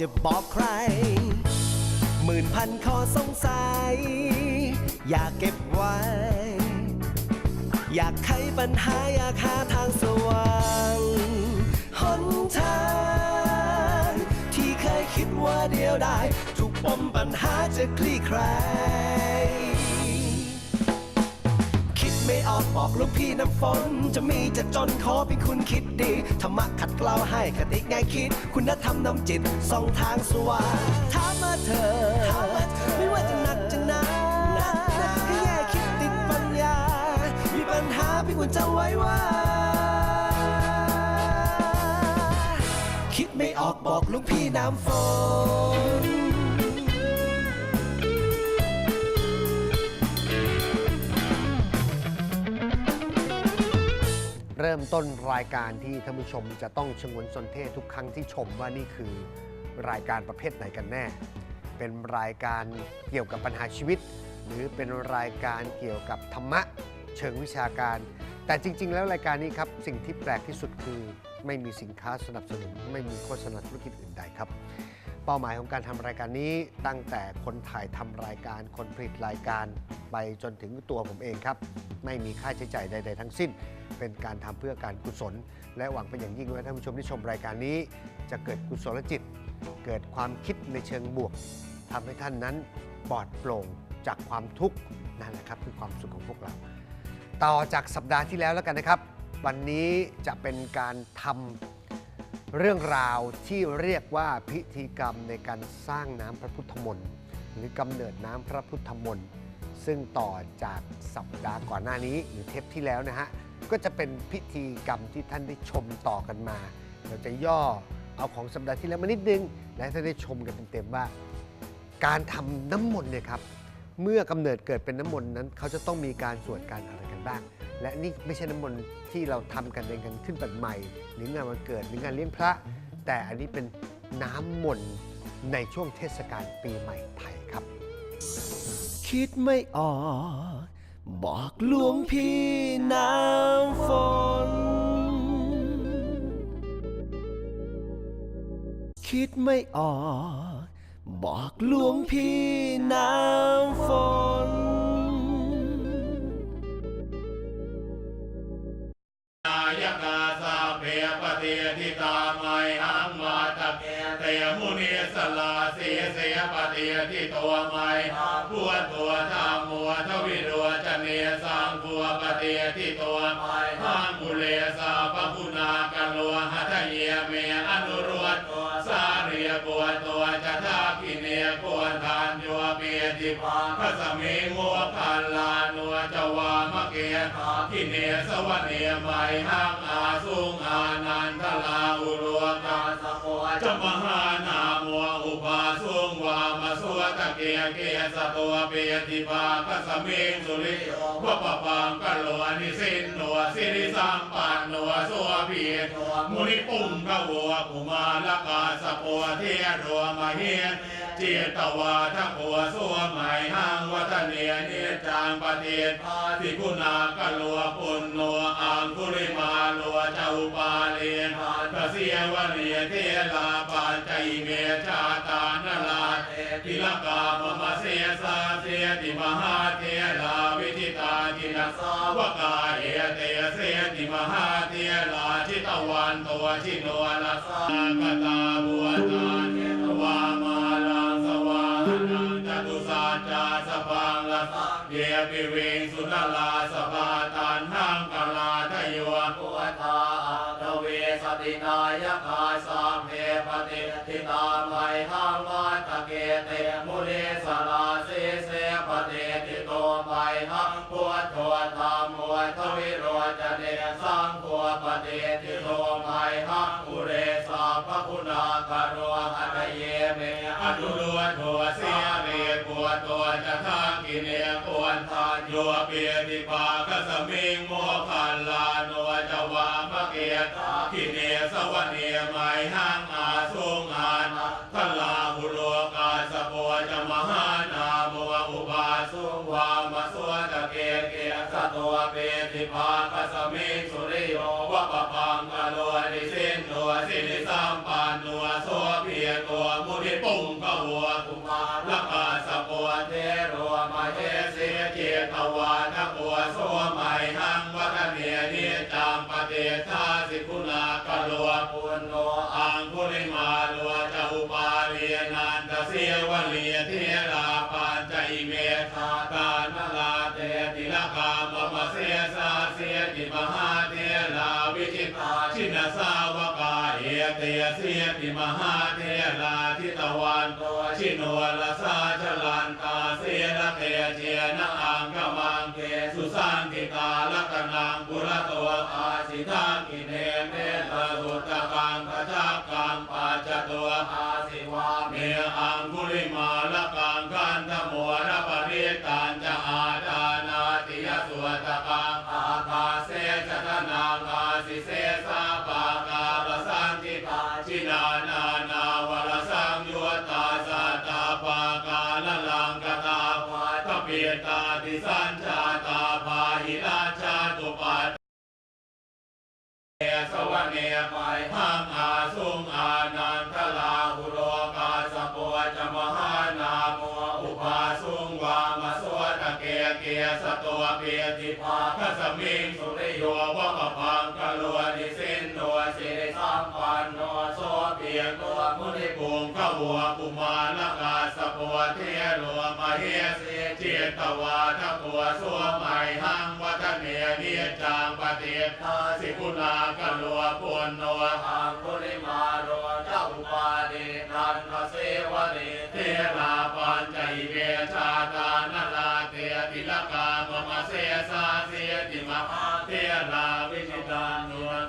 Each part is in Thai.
จะบอกใคร หมื่นพันข้อสงสัย อยากเก็บไว้ อยากไขปัญหาอยากหาทางสว่างหนทางที่เคยคิดว่าเดียวได้ ทุกปมปัญหาจะคลี่คลาย ไม่ออกบอกลูกพี่น้ำฝน จะมีจะจนขอเป็นคุณคิดดีธรรมะขัดเกลาให้คติง่ายคิด คุณธรรมนำจิตส่องทางสว่างถามมาเธอ ไม่ว่าจะหนักจะหนาให้แย่คิดติดปัญญา มีปัญหาพี่คุณจะไว้ว่า คิดไม่ออกบอกลูกพี่น้ำฝน เริ่มต้นรายการที่ท่านผู้ชมจะต้องชงวนสนเทศทุกครั้งที่ชมว่านี่คือรายการประเภทไหนกันแน่ เป็นรายการเกี่ยวกับปัญหาชีวิต หรือเป็นรายการเกี่ยวกับธรรมะเชิงวิชาการ แต่จริง ๆ แล้วรายการนี้ครับสิ่งที่แปลกที่สุดคือ ไม่มีสินค้าสนับสนุน ไม่มีโฆษณาธุรกิจอื่นใดครับ เป้าหมายของการทำรายการนี้ตั้งแต่คนถ่ายทำรายการ คนผลิตรายการ ไปจนถึงตัวผมเองครับ ไม่มีค่าใช้จ่ายใด ๆ ทั้งสิ้น เป็นการทำเพื่อการกุศล และหวังเป็นอย่างยิ่งว่าท่านผู้ชมที่ชมรายการนี้ จะเกิดกุศลจิต เกิดความคิดในเชิงบวกทำให้ท่านนั้นปลอดโปร่งจากความทุกข์นั่นแหละครับคือความสุขของพวกเรา ต่อจากสัปดาห์ที่แล้วแล้วกันนะครับ วันนี้จะเป็นการทำ เรื่องราวที่เรียกว่าพิธีกรรมในการสร้างน้ำพระพุทธมนต์หรือกำเนิดน้ำพระพุทธมนต์ซึ่งต่อจากสัปดาห์ก่อนหน้านี้หรือเทปที่แล้วนะฮะก็จะเป็นพิธีกรรมที่ท่านได้ชมต่อกันมา เราจะย่อเอาของสัปดาห์ที่แล้วมานิดนึง และให้ท่านได้ชมกันเต็มๆว่า การทำน้ำมนต์เนี่ยครับเมื่อกำเนิดเกิดเป็นน้ำมนต์นั้น เขาจะต้องมีการสวดการอะไรกันบ้าง และนี่ไม่ใช่น้ำมนต์ที่เราทำกันเองกันขึ้นปันใหม่ หรืองานวันเกิดหรืองานเลี้ยงพระ แต่อันนี้เป็นน้ำมนต์ในช่วงเทศกาลปีใหม่ไทยครับ คิดไม่ออก บอกหลวงพี่น้ำฝน คิดไม่ออก บอกหลวงพี่น้ำฝนาสาเพปฏิทิตาไมหังมาตะเกเตมุนีสลาสีเสียปฏิทิตัวไมพัวตัวธรรมัวทวิรัวจเนียสังพัวปฏิทิตัวไมหังกุเลสาปพุนากะลัวหัตเยเมอนุรวดสาเรียบัวตัวจะทากิเนียกวทานยัวเปียติภาพสมิงมัวคันลานัวจวามะเกียกิเนสวเนียไมหังอาสุงอานันทลาอุรวกาสโมจมหานามัวอุปาสุงวามาสวตะเกียเกียสตัวเปียติภาพสมิงสุริวะปะปังกะโลนิสินนัวสิริสัมปันนัวสัวเพียมุนิปุงกะวัวกุมาลกาสโปเทียรวมาเฮียนเจตวาทผัวสั งปฏิภาสิคุณากะลัวปุณโนอังคุริมาลัวเจ้าปาเลียนกเสียวเนียเทลาปานใจเมชาตานลาทิลกามมาเสสาเสียติมหาเทลาวิทิตาทินาสาวกาเอเตเสติมหาเทลาชิตวันตัวชิโนลัสสากตาบัวตา เดียปิเวงสุนลาสภาตานหังกลาทโยปุตาทเวสตินายคาสามเพปฏิทิตาไมหังวาตะเกเต คุณาคารวะหัตเยเมอนุรวโทเสียเรปวดตัวจะทากินเนปวนทานโยเปียติปากสมิงโมคันลาโนจวามะเกียตากิเนสวเนียไมหังอาสุงอานาทัลลาหุโลกาสโปจะมหานาโมอุบาสุงวามสวตะเกเกสตัวเปติภาคสมิงสุริโยวะปะปังกโลดิสินโนสิริสัม เอเตเสียติมหาเทลาทิตวันโตชิโนลสาชลันตาเสียละเตยเจนาอังกมังเกสุสันติตาลกนังกุรตัวอาสิทากิเนเมตสุตตะกังกะจักกังปัจจตัวอาสิวา วะเนไปหังอาสุงอานันทลาหุโรกาสปวจมหานาโมอุปาสุงวามสุ วตะเกเกสตัวเปียติภาคสมิงสุริโยวะปะพังกะลวดิสินโนสิริสัมปันโนโสเปียตัวมุนิปุงกะวัวกุมารละกาสปัวเทโรมเหเสเจตวาทะปัวสัวไมหังวัฒเนียเนียจางปฏิทาสิกุณากะลัวปุณโนหังคุริมาโรเจ้าอุปาเดนันทเสวะเนเทราปัญจเวชาตานล สาเสติมหาเทราวิชิตานวล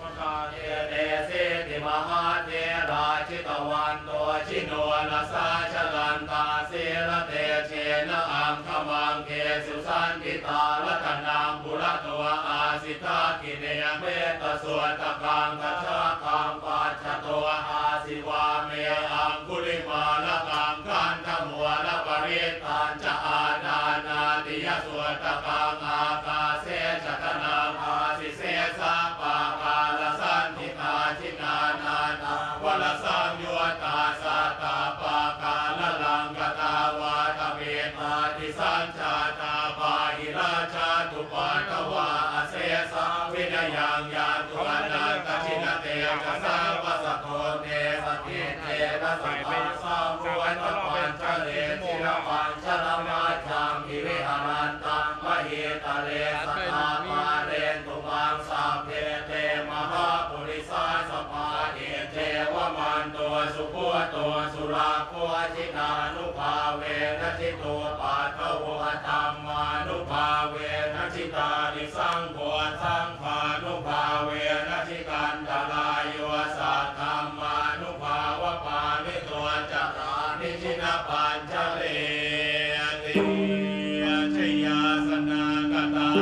มกาเทเตเสติมหาเทราชิตวันโตชิโนนัสาชลันตาเสระเตเชนะอังคมังเคสุสันติตาลัตนังบุรตัวอาสิทากิเนยเมตสวตกังกัจฉาคังปัจจตัวอาสิวาเมอังคุลิมาลกัง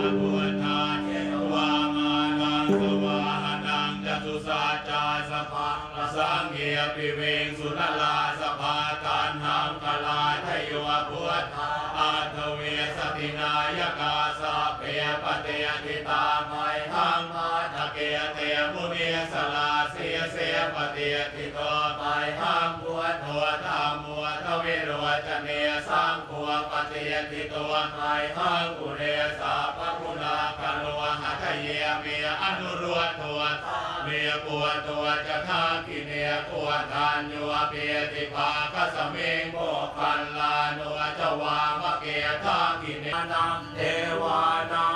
ตาบุทาเทวามานังสวาหนังจตุสาจาสภาสังเกียปิเวงสุนลาสภาการหังกลาทโยพุทธาอาทเวสตินายกาสาเพปเตติตาไมหังมาทะเกเตมุนีสลาเสียเสียปเตติโตไมหังพุทโธธร ขัวปเตติตัวไมหังกุเรสาปคุณาคาโลหัตเยเมียอนุรวตัวเมียปวตัวจะทากิเนียปวดทานยัวเปียติภาคสมิงโมคันลานัวจวามะเกทากิเนนังเทวานัง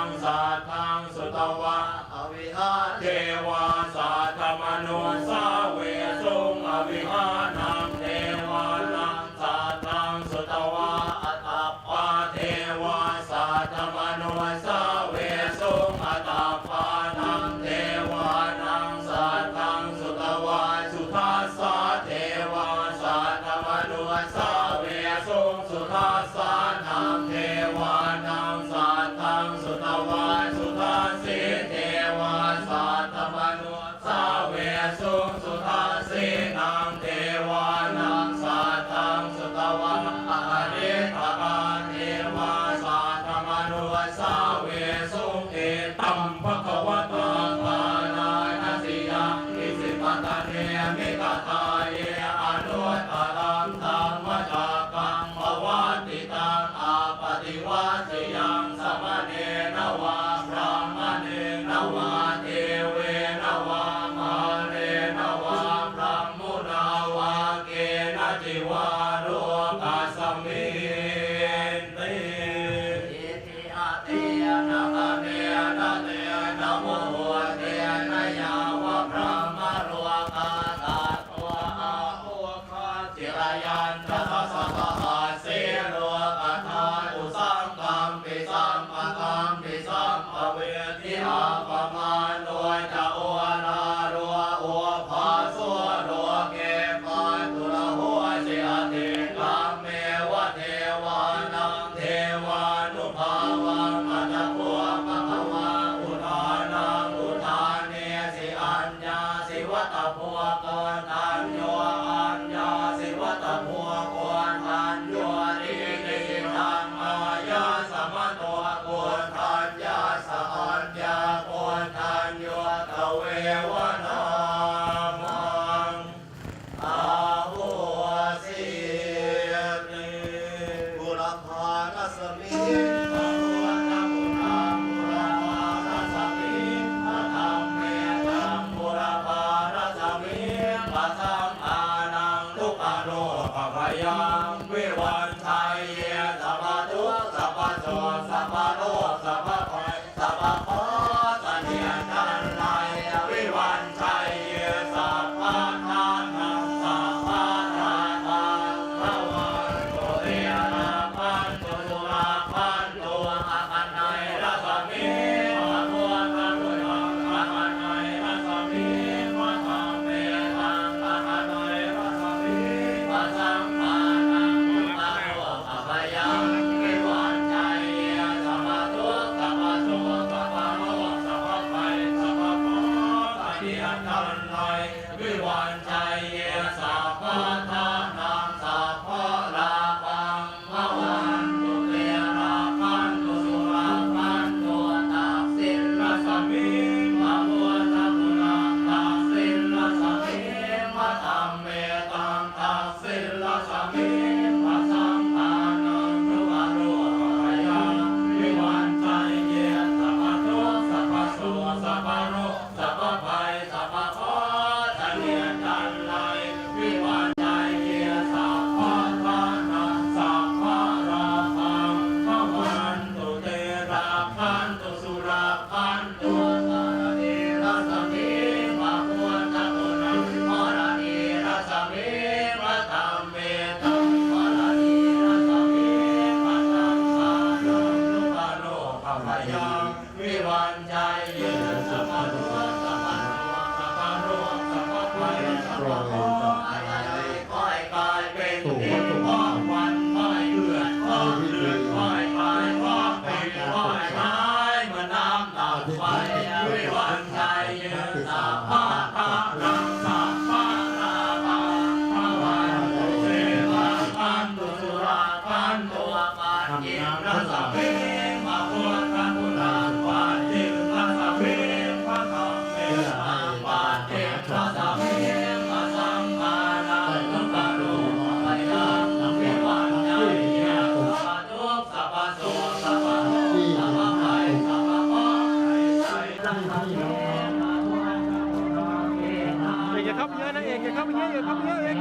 อกอย่าเข้าไปเยอะอย่าเข้าไปเยอะเอก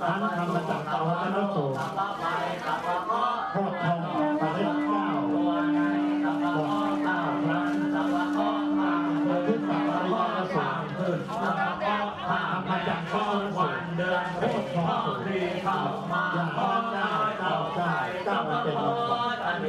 ทั้งทำมาจากเตาและน้ำโตทอดทองไปเล็ดข้าวกอดข้าวรันเพื่อพึ่งปากปริวาสามพื้นทำมาจากข้าวหวานเดือนโคตรทองรีเข้ามา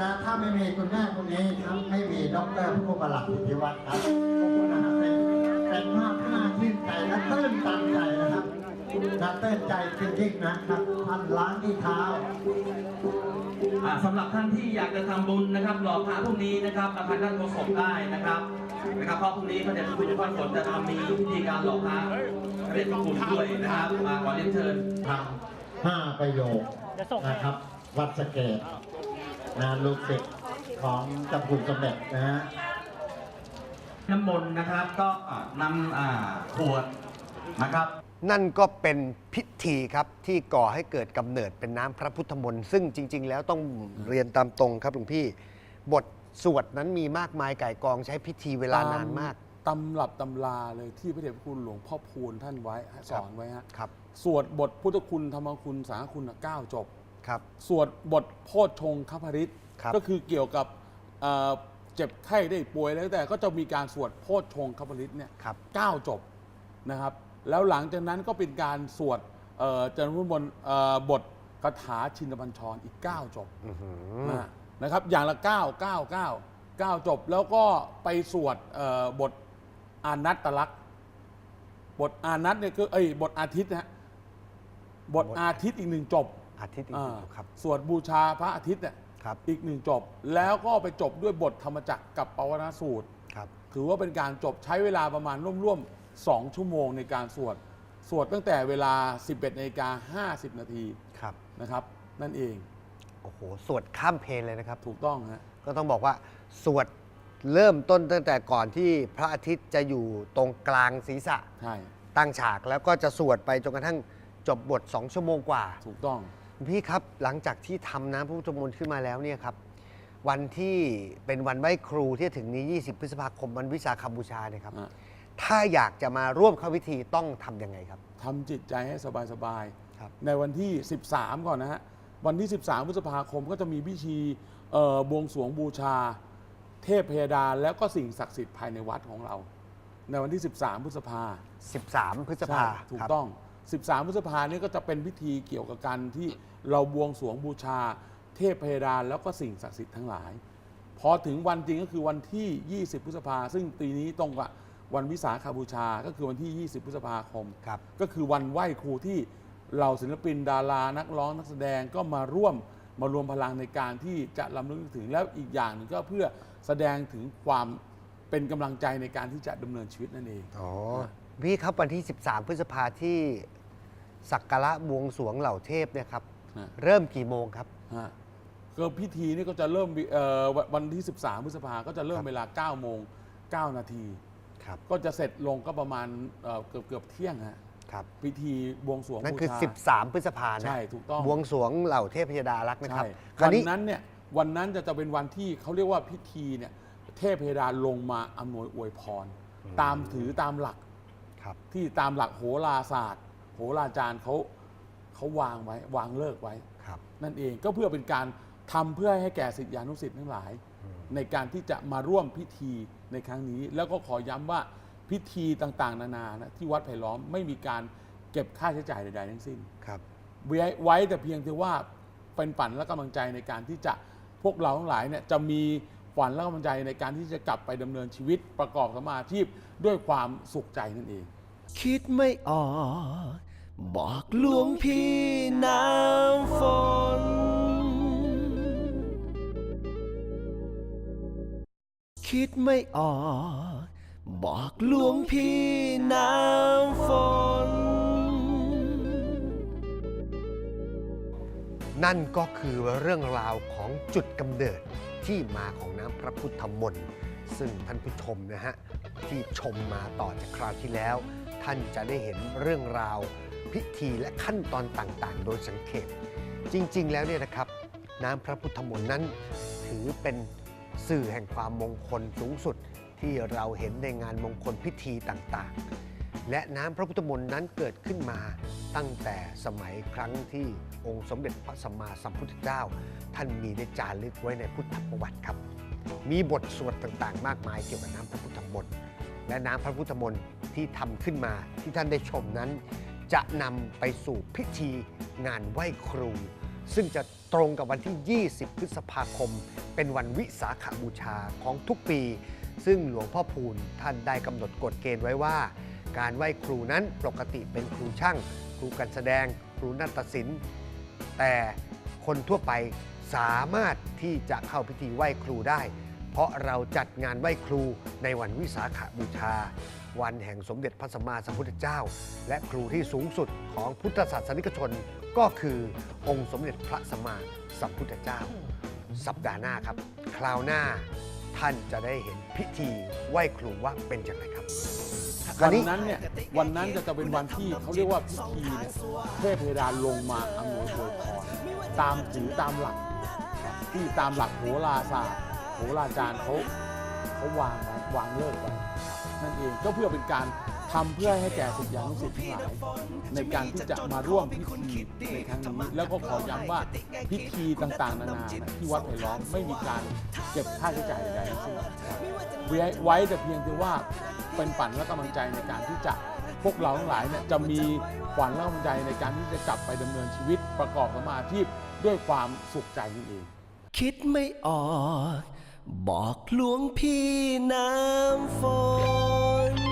ครผู้ประหลัดสิทธิวัฒน์ครับขอบคุณนะครับเป็นเป็นภาพที่น่าชื่นใจและตื้นตันใจนะครับน่าตื้นใจจริงๆนะครับท่านล้างที่เท้าอ่าสำหรับท่านที่อยากจะทำบุญนะครับหล่อพระพรุ่งนี้นะครับมาทางด้านโฆษกได้นะครับนะครับเพราะพรุ่งนี้พระเดชพระคุณเจ้าพ่อฝนจะทำมีพิธีการหล่อพระพระเดชพระคุณด้วยนะครับ มาขอเรียนเชิญทำห้าประโยคนะครับ วัดสเกต นะลูกศิษย์ของเจ้าคุณสมเด็จนะฮะน้ำมนต์นะครับก็อ่านำอ่าขวดนะครับ นั่นก็เป็นพิธีครับที่ก่อให้เกิดกำเนิดเป็นน้ำพระพุทธมนต์ซึ่งจริง ๆ แล้วต้องเรียนตามตรงครับหลวงพี่ บทสวดนั้นมีมากมายไก่ายกองใช้พิธีเวลานานมากตำรับตำราเลยที่พระเดชพระคุณหลวงพ่อพูนท่านไว้สอนไว้ฮะครับสวดบทพุทธคุณธรรมคุณสางฆคุณเก้าจบ ครับ สวดบทโพชฌงคพริตครับก็คือเกี่ยวกับเอ่อเจ็บไข้ได้ป่วยแล้วแต่ก็จะมีการสวดโพชฌงคพริตเนี่ยครับ เก้าจบนะครับ แล้วหลังจากนั้นก็เป็นการสวดเอ่อเจริญพุทธมนต์เอ่อบทคาถาชินบัญชรอีก 9 จบอื้อหือ นะนะครับอย่างละ 9 9 9 9 จบ แล้วก็ไปสวดเอ่อบทอานัตตลักษณ์บทอานัตเนี่ยคือเอ้ยบทอาทิตย์นะฮะบทอาทิตย์อีกหนึ่งจบ อาทิตย์อีกอ่าครับ สวดบูชาพระอาทิตย์เนี่ยครับ อีกหนึ่งจบ แล้วก็ไปจบด้วยบทธรรมจักรกับปวนาสูตร ครับ ถือว่าเป็นการจบใช้เวลาประมาณร่วมๆ2ชั่วโมงในการสวด สวดตั้งแต่เวลา 11นาฬิกา50 นาทีครับ นะครับ นั่นเองโอ้โห สวดข้ามเพลเลยนะครับ ถูกต้องฮะ ก็ต้องบอกว่าสวดเริ่มต้นตั้งแต่ก่อนที่พระอาทิตย์จะอยู่ตรงกลางศีรษะใช่ ตั้งฉากแล้วก็จะสวดไปจนกระทั่งจบบท 2 ชั่วโมงกว่า ถูกต้อง คุณพี่ครับหลังจากที่ทำน้ำพระพุทธมนต์ขึ้นมาแล้วเนี่ยครับวันที่เป็นวันไหว้ครูที่จะถึงนี้ 20 พฤษภาคมวันวิสาขบูชาเนี่ยครับอะถ้าอยากจะมาร่วมเข้าพิธีต้องทำยังไงครับทำจิตใจให้สบายครับๆในวันที่ 13 ก่อนนะฮะวันที่ 13 พฤษภาคมก็จะมีพิธีเอ่อบวงสรวงบูชา เทพพยดาแล้วก็สิ่งศักดิ์สิทธิ์ภายในวัดของเรา ในวันที่ 13 พฤษภา 13 พฤษภาใช่ถูกครับต้อง 13 พฤษภาเนี่ยก็จะเป็นพิธีเกี่ยวกับการที่เราบวงสรวงบูชา เทพพยดาแล้วก็สิ่งศักดิ์สิทธิ์ทั้งหลาย พอถึงวันจริงก็คือวันที่ 20 พฤษภา ซึ่งปีนี้ตรงกับวันวิสาขบูชา ก็คือวันที่ 20 พฤษภาคม ครับ ก็คือวันไหว้ครูที่เหล่าศิลปินดารานักร้องนักแสดงก็มาร่วมมารวมพลังในการที่จะลำลึกถึงแล้วอีกอย่างหนึ่งก็เพื่อแสดงถึงความเป็นกำลังใจในการที่จะดำเนินชีวิตนั่นเอง อ๋อพี่ครับวันที่ 13 พฤษภาที่ สักการะบวงสรวงเหล่าเทพเนี่ยครับ ฮะ เริ่มกี่โมงครับ ฮะก็พิธีนี่ก็จะเริ่มวิเอ่อวันวันที่ 13 พฤษภาก็จะเริ่คมรับ เวลา 9 โมง 9 นาที ครับก็จะเสร็จลงก็ประมาณเอ่อเกือบเกือบเที่ยงฮะครับ พิธีบวงสรวงนั่นคือ บูชา 13 พฤษภานะใช่ถูกต้อง บวงสรวงเหล่าเทพยดารักษ์นะครับ ใช่คราววันนี้ นั้นเนี่ยวันนั้นจะจะเป็นวันที่เขาเรียกว่าพิธีเนี่ยเทพเพดานลงมาอำนวยอวยพร ตามถือตามหลักครับ ที่ตามหลักโหราศาสตร์โหราจารย์เขาเขาวางไว้ วางเลิกไว้ ครับ นั่นเองก็เพื่อเป็นการทำเพื่อให้แก่สิทธิานุสิทธิ์ทั้งหลายในการที่จะมาร่วมพิธีในครั้งนี้ แล้วก็ขอย้ำว่าพิธีต่างๆ นานานะที่วัดไผ่ล้อมไม่มีการเก็บค่าใช้จ่ายใดๆทั้งสิ้น ครับ ไว้ไว้แต่เพียงแต่ว่าเป็นฝันและกำลังใจในการที่จะพวกเราทั้งหลายเนี่ยจะมีฝันและกำลังใจในการที่จะกลับไปดำเนินชีวิตประกอบสมมาอาชีพด้วยความสุขใจนั่นเอง คิดไม่ออก บอกหลวงพี่น้ำฝน คิดไม่ออก บอกหลวงพี่น้ำฝน นั่นก็คือเรื่องราวของจุดกำเนิดที่มาของน้ำพระพุทธมนต์ซึ่งท่านผู้ชมนะฮะ ที่ชมมาต่อจากคราวที่แล้ว ท่านจะได้เห็นเรื่องราว พิธีและขั้นตอนต่างๆ โดยสังเขปจริง ๆ แล้วเนี่ยนะครับ น้ำพระพุทธมนต์นั้น ถือเป็นสื่อแห่งความมงคลสูงสุดที่เราเห็นในงานมงคลพิธีต่างๆ และน้ำพระพุทธมนต์นั้นเกิดขึ้นมาตั้งแต่สมัยครั้งที่องค์สมเด็จพระสัมมาสัมพุทธเจ้า ท่านมีได้จารึกไว้ในพุทธประวัติครับ มีบทสวดต่างๆ มากมายเกี่ยวกับน้ำพระพุทธมนต์และน้ำพระพุทธมนต์ ที่ทำขึ้นมาที่ท่านได้ชมนั้น จะนำไปสู่พิธีงานไหว้ครู ซึ่งจะตรงกับวันที่ 20 พฤษภาคม เป็นวันวิสาขบูชาของทุกปี ซึ่งหลวงพ่อพูนท่านได้กำหนดกฎเกณฑ์ไว้ว่า การไหว้ครูนั้นปกติเป็นครูช่าง ครูการแสดง ครูนาฏศิลป์ แต่คนทั่วไปสามารถที่จะเข้าพิธีไหว้ครูได้ เพราะเราจัดงานไหว้ครูในวันวิสาขบูชา วันแห่งสมเด็จพระสัมมาสัมพุทธเจ้า และครูที่สูงสุดของพุทธศาสนิกชนก็คือองค์สมเด็จพระสัมมาสัมพุทธเจ้า สัปดาห์หน้าครับ คราวหน้าท่านจะได้เห็นพิธีไหว้ครูว่าเป็นอย่างไรครับวันนั้นเนี่ยวันนั้นจะจะเป็นวันที่เขาเรียกว่าพิธีเนี่ยเทพเพดานลงมาอำนวยอวยพรตามถือตามหลัก ที่ตามหลักโหราศาสตร์โหราจารย์เขาเขาวางไว้วางเลิกไว้ นั่นเองก็เพื่อเป็นการทำเพื่อให้แก่ศิษยานุศิษย์ทั้งหลายในการที่จะมาร่วมพิธีในครั้งนี้แล้วก็ขอย้ำว่าพิธีต่างๆ นานาที่วัดไผ่ล้อมไม่มีการเก็บค่าใช้จ่ายใดๆทั้งสิ้นไว้แต่เพียงแต่ว่าเป็นฝันและกำลังใจในการที่จะพวกเราทั้งหลายเนี่ยจะมีขวัญและกำลังใจในการที่จะกลับไปดำเนินชีวิตประกอบสมมาอาชีพด้วยความสุขใจนั่นเอง คิดไม่ออก บอกหลวงพี่น้ำฝน